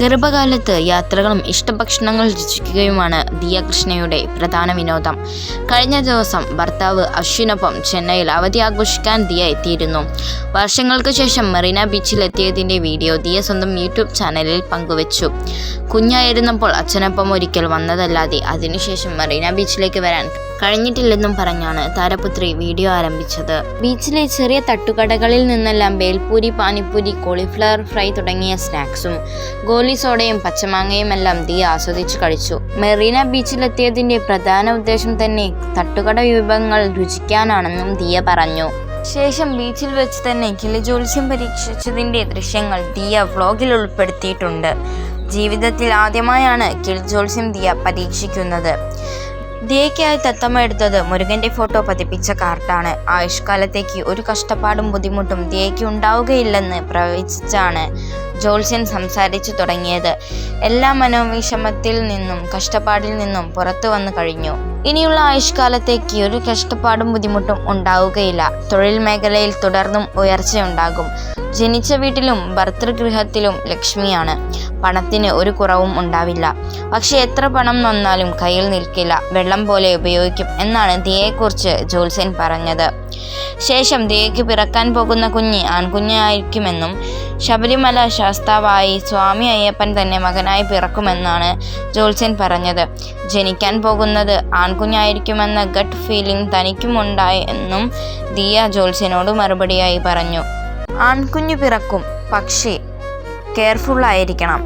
ഗർഭകാലത്ത് യാത്രകളും ഇഷ്ടഭക്ഷണങ്ങൾ രുചിക്കുകയുമാണ് ദിയ കൃഷ്ണയുടെ പ്രധാന വിനോദം. കഴിഞ്ഞ ദിവസം ഭർത്താവ് അശ്വിനൊപ്പം ചെന്നൈയിൽ അവധി ആഘോഷിക്കാൻ ദിയ എത്തിയിരുന്നു. വർഷങ്ങൾക്ക് ശേഷം മെറീന ബീച്ചിലെത്തിയതിന്റെ വീഡിയോ ദിയ സ്വന്തം യൂട്യൂബ് ചാനലിൽ പങ്കുവച്ചു. കുഞ്ഞായിരുന്നപ്പോൾ അച്ഛനൊപ്പം ഒരിക്കൽ വന്നതല്ലാതെ അതിനുശേഷം മെറീന ബീച്ചിലേക്ക് വരാൻ കഴിഞ്ഞിട്ടില്ലെന്നും പറഞ്ഞാണ് താരപുത്രി വീഡിയോ ആരംഭിച്ചത്. ബീച്ചിലെ ചെറിയ തട്ടുകടകളിൽ നിന്നെല്ലാം ബേൽപൂരി പാനിപ്പൂരി കോളിഫ്ലവർ ഫ്രൈ തുടങ്ങിയ സ്നാക്സും ഗോലി സോഡയും പച്ചമാങ്ങയും എല്ലാം ദിയ ആസ്വദിച്ചു കഴിച്ചു. മെറീന ബീച്ചിലെത്തിയതിന്റെ പ്രധാന ഉദ്ദേശം തന്നെ തട്ടുകട വിഭവങ്ങൾ രുചിക്കാനാണെന്നും ദിയ പറഞ്ഞു. ശേഷം ബീച്ചിൽ വെച്ച് തന്നെ കിളിജോത്സ്യം പരീക്ഷിച്ചതിന്റെ ദൃശ്യങ്ങൾ ദിയ വ്ലോഗിൽ ഉൾപ്പെടുത്തിയിട്ടുണ്ട്. ജീവിതത്തിൽ ആദ്യമായാണ് കിളിജോത്സ്യം ദിയ പരീക്ഷിക്കുന്നത്. ദിയയ്ക്കായി തത്തമ്മ എടുത്തത് മുരുകന്റെ ഫോട്ടോ പതിപ്പിച്ച കാർട്ടാണ്. ആയുഷ്കാലത്തേക്ക് ഒരു കഷ്ടപ്പാടും ബുദ്ധിമുട്ടും ദിയയ്ക്ക് ഉണ്ടാവുകയില്ലെന്ന് പ്രവചിച്ചാണ് ജോൽസ്യൻ സംസാരിച്ചു തുടങ്ങിയത്. എല്ലാ മനോവിഷമത്തിൽ നിന്നും കഷ്ടപ്പാടിൽ നിന്നും പുറത്തു വന്നു കഴിഞ്ഞു. ഇനിയുള്ള ആയുഷ്കാലത്തേക്ക് ഒരു കഷ്ടപ്പാടും ബുദ്ധിമുട്ടും ഉണ്ടാവുകയില്ല. തൊഴിൽ മേഖലയിൽ തുടർന്നും ഉയർച്ചയുണ്ടാകും. ജനിച്ച വീട്ടിലും ഭർത്തൃഗൃഹത്തിലും ലക്ഷ്മിയാണ്. പണത്തിന് ഒരു കുറവും ഉണ്ടാവില്ല. പക്ഷെ എത്ര പണം വന്നാലും കയ്യിൽ നിൽക്കില്ല. വെള്ളം പോലെ ഉപയോഗിക്കും എന്നാണ് ദിയയെക്കുറിച്ച് ജോത്സ്യൻ പറഞ്ഞത്. ശേഷം ദിയയ്ക്ക് പിറക്കാൻ പോകുന്ന കുഞ്ഞ് ആൺകുഞ്ഞായിരിക്കുമെന്നും ശബരിമല ശാസ്താവായി സ്വാമി അയ്യപ്പൻ തന്നെ മകനായി പിറക്കുമെന്നാണ് ജോത്സ്യൻ പറഞ്ഞത്. ജനിക്കാൻ പോകുന്നത് ആൺകുഞ്ഞായിരിക്കുമെന്ന ഗട്ട് ഫീലിംഗ് തനിക്കുമുണ്ടായെന്നും ദിയ ജോത്സ്യനോട് മറുപടിയായി പറഞ്ഞു. ആൺകുഞ്ഞു പിറക്കും. പക്ഷേ കെയർഫുള്ളായിരിക്കണം.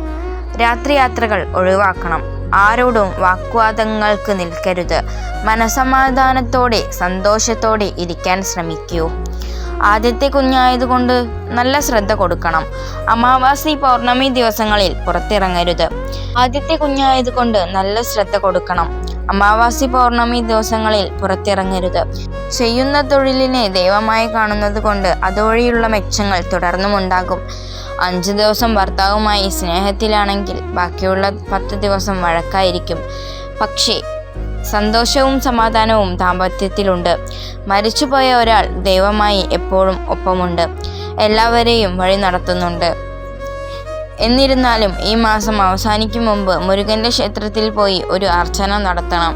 രാത്രി യാത്രകൾ ഒഴിവാക്കണം. ആരോടും വാഗ്വാദങ്ങൾക്ക് നിൽക്കരുത്. മനസമാധാനത്തോടെ സന്തോഷത്തോടെ ഇരിക്കാൻ ശ്രമിക്കൂ. ആദ്യത്തെ കുഞ്ഞായതുകൊണ്ട് നല്ല ശ്രദ്ധ കൊടുക്കണം. അമാവാസി പൗർണമി ദിവസങ്ങളിൽ പുറത്തിറങ്ങരുത്. ആദ്യത്തെ കുഞ്ഞായതുകൊണ്ട് നല്ല ശ്രദ്ധ കൊടുക്കണം. അമാവാസി പൗർണമി ദിവസങ്ങളിൽ പുറത്തിറങ്ങരുത്. ചെയ്യുന്ന തൊഴിലിനെ ദൈവമായി കാണുന്നത് കൊണ്ട് അതുവഴിയുള്ള മെച്ചങ്ങൾ തുടർന്നും ഉണ്ടാകും അഞ്ച് ദിവസം ഭർത്താവുമായി സ്നേഹത്തിലാണെങ്കിൽ ബാക്കിയുള്ള പത്ത് ദിവസം വഴക്കായിരിക്കും. പക്ഷേ സന്തോഷവും സമാധാനവും ദാമ്പത്യത്തിലുണ്ട്. മരിച്ചുപോയ ഒരാൾ ദൈവമായി എപ്പോഴും ഒപ്പമുണ്ട്. എല്ലാവരെയും വഴി നടത്തുന്നുണ്ട്. എന്നിരുന്നാലും ഈ മാസം അവസാനിക്കും മുമ്പ് മുരുകന്റെ ക്ഷേത്രത്തിൽ പോയി ഒരു അർച്ചന നടത്തണം.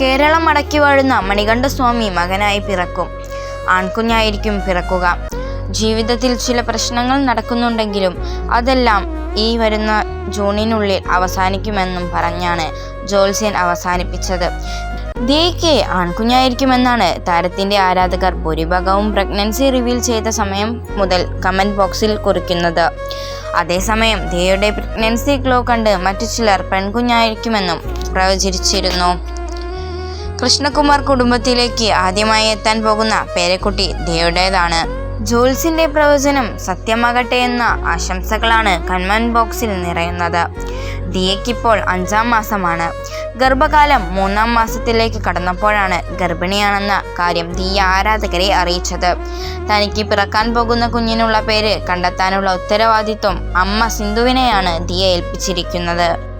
കേരളം അടക്കി വാഴുന്ന മണികണ്ഠസ്വാമി മകനായി പിറക്കും. ആൺകുഞ്ഞായിരിക്കും പിറക്കുക. ജീവിതത്തിൽ ചില പ്രശ്നങ്ങൾ നടക്കുന്നുണ്ടെങ്കിലും അതെല്ലാം ഈ വരുന്ന ജൂണിനുള്ളിൽ അവസാനിക്കുമെന്നും പറഞ്ഞാണ് ജോത്സ്യൻ അവസാനിപ്പിച്ചത്. ദേക്കെ ആൺകുഞ്ഞായിരിക്കുമെന്നാണ് താരത്തിന്റെ ആരാധകർ ഭൂരിഭാഗവും പ്രഗ്നൻസി റിവീൽ ചെയ്ത സമയം മുതൽ കമന്റ് ബോക്സിൽ കുറിക്കുന്നത്. അതേസമയം ദിയയുടെ പ്രഗ്നൻസി ഗ്ലോ കണ്ട് മറ്റു ചിലർ പെൺകുഞ്ഞായിരിക്കുമെന്നും പ്രവചിച്ചിരുന്നു. കൃഷ്ണകുമാർ കുടുംബത്തിലേക്ക് ആദ്യമായി എത്താൻ പോകുന്ന പേരക്കുട്ടി ദിയയുടേതാണ് ജോൽസിന്റെ പ്രവചനം സത്യമാകട്ടെ എന്ന ആശംസകളാണ് കൺമൻ ബോക്സിൽ നിറയുന്നത്. ദിയയ്ക്കിപ്പോൾ അഞ്ചാം മാസമാണ്. ഗർഭകാലം മൂന്നാം മാസത്തിലേക്ക് കടന്നപ്പോഴാണ് ഗർഭിണിയാണെന്ന കാര്യം ദിയ ആരാധകരെ അറിയിച്ചത്. തനിക്ക് പിറക്കാൻ പോകുന്ന കുഞ്ഞിനുള്ള പേര് കണ്ടെത്താനുള്ള ഉത്തരവാദിത്വം അമ്മ സിന്ധുവിനെയാണ് ദിയ ഏൽപ്പിച്ചിരിക്കുന്നത്.